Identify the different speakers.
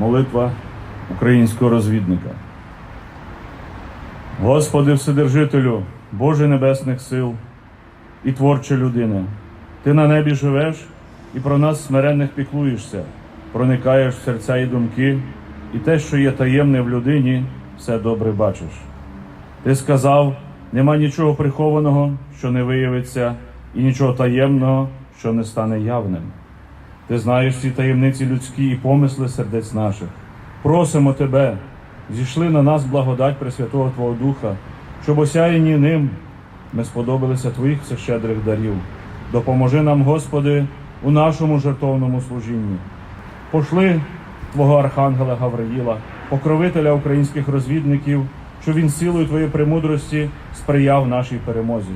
Speaker 1: Молитва українського розвідника. Господи, Вседержителю, Боже Небесних сил і творче людини, Ти на небі живеш і про нас смиренних піклуєшся, проникаєш в серця і думки, і те, що є таємне в людині, все добре бачиш. Ти сказав, нема нічого прихованого, що не виявиться, і нічого таємного, що не стане явним. Ти знаєш ці таємниці людські і помисли сердець наших. Просимо Тебе, зійшли на нас благодать Пресвятого Твого Духа, щоб осяяні ним ми сподобалися Твоїх всещедрих дарів. Допоможи нам, Господи, у нашому жертовному служінні. Пошли Твого Архангела Гавриїла, покровителя українських розвідників, що він силою Твоєї премудрості сприяв нашій перемозі.